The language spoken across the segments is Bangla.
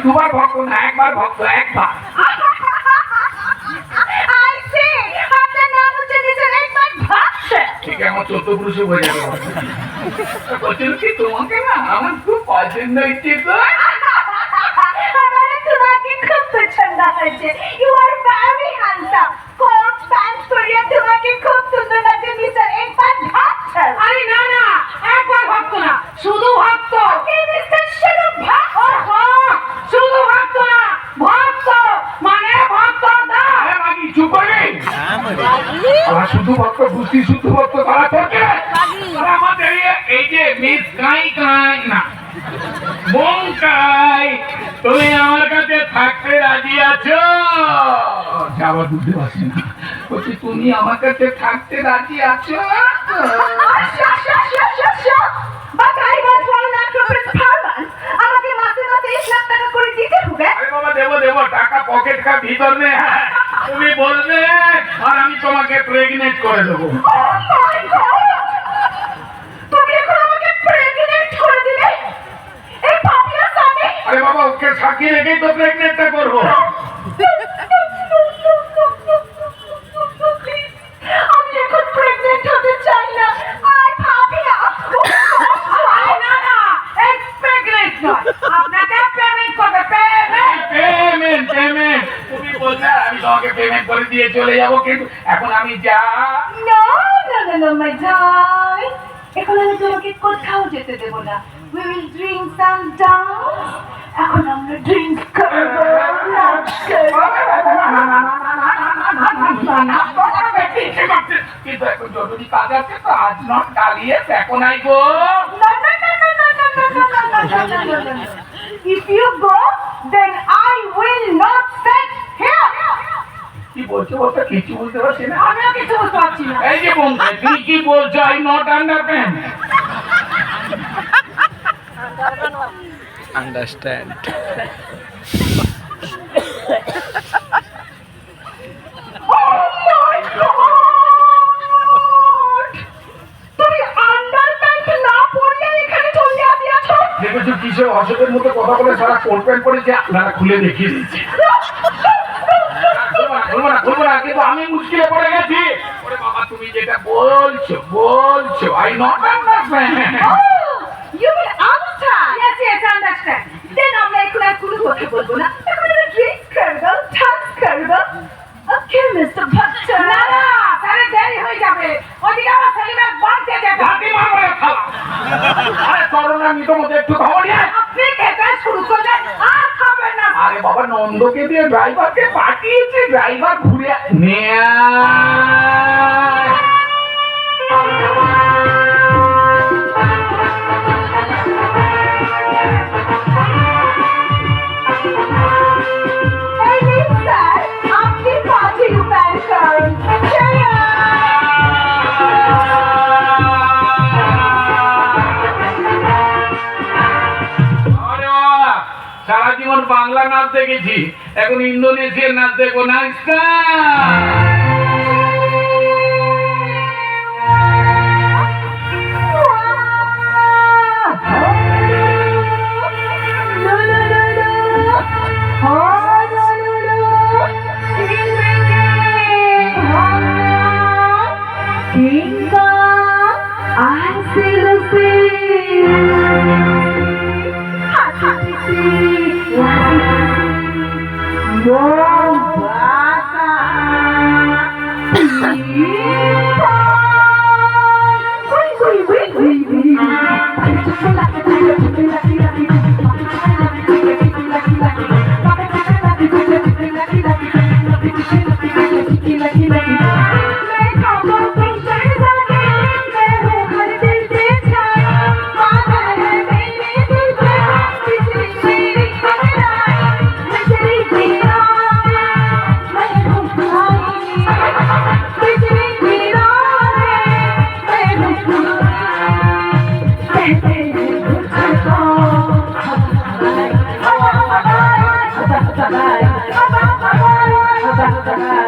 দুবার ভক্ত না একবার ভক্ত একবার ঠিক আমার না। আমার তোমাকে খুব পছন্দ হয়েছে you are very handsome coat pant পরিয়ে তোমাকে খুব সুন্দর লাগছে মিস্টার একবার ভাবছে আরে না না একবার ভক্ত না শুধু ভক্ত মিস্টার শুধু ভক্ত শুধু ভক্ত না ভক্ত মানে ভক্ত না আরে মাগি চুপ করে আমার শুধু ভক্ত বুঝতি শুধু ভক্ত তারা করছে। তারা আমাদের এই- যে মিস কাই কাই না বঙ্কাই তুমি আমার কাছে থাকতে রাজি আছো? যাবার বুঝতে পারছি না। বলছি তুমি আমার কাছে থাকতে রাজি আছো? rupees per month. আমাকে মাসে মাসে এক লাখ টাকা করে দিতে হবে। আরে বাবা দেবো দেবো টাকা পকেট কা ভিতর নে হ্যাঁ। তুমি বলবে আর আমি প্রেগনেন্ট করে দেবো। আরে বাবা ওকে সাক্ষী রেখেই তো প্রেগনেন্টটা করব। তুমি বললে আমি তোমাকে পেমেন্ট করে দিয়ে চলে যাব কিন্তু আমি যা No, no, no, no, my darling. এখন আমি তোমাকে কোথাও যেতে দেব না We will drink some down. এখন আমরা ড্রিঙ্ক করব কিন্তু এখন জরুরি কাজ আছে তো আজ নট কালিয়ে এখন I go No, no, no, no, no, no, no, no, no, no, no, no, no, no, no. If you go, then I কি বলছো বলতে কিছু বুঝতে পারছি না। আমিও কিছু বুঝতে পারছি না। এই যে বন্ধু তুই কি বলছো? আই নট আন্ডারস্ট্যান্ড দেখেছ কিসের অসুখের মতো কথা বলে সারা কোট প্যান্ট পরেছে আপনারা খুলে দেখিয়ে দিচ্ছি। খুলবো না, খুলবো না, কিন্তু আমি মুশকিলে পড়ে গেছি ওরে বাবা তুমি যেটা বলছো বলছো I not understand you will understand. Yes, yes, understand. Then আমরা এখন আর কোনো কথা বলব না। এখন আমরা drink করব, dance করব। Okay, Mr. Bhatta. না, না, তাহলে দেরি হয়ে যাবে। ওদিকে আমার ছেলেমেয়ে বাড়িতে যাবে। লাঠি মারবো খালা আরে করোনা নিত মধ্যে একটু খাব নিয়ে আয়। আপনি খেতে শুরু করলেন, আর খাবেন না। আরে বাবা নন্দকে দিয়ে ড্রাইভারকে পাঠিয়েছে? ড্রাইভার ঘুরে নিয়ে। সারা বাংলা নাচ দেখেছি এখন ইন্দোনেশিয়ার নাচ দেখব না Thank you. Yung bata Ipag Uy, uy, uy, Bye.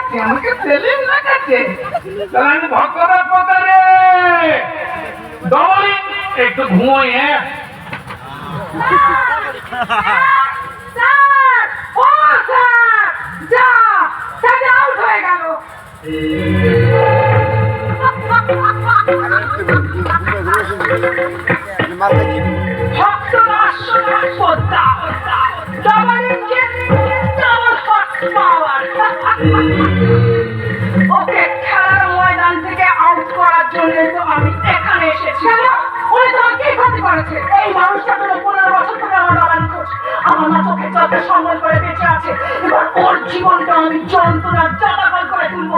আমাকে সেলিম দেখাচ্ছে তাহলে আমি ভক্তরাজ কথা রে ডবলিং একটু ঘুমোই হ্যাঁ স্যার ও এই মানুষটা ধরে পনেরো বছর ধরে আমার বাবার খোঁজ আমার মা চোখে চোখে সম্বল করে বেঁচে আছে। এবার ওর জীবনটা আমি যন্ত্রণা চাপাকাল করে তুলবো।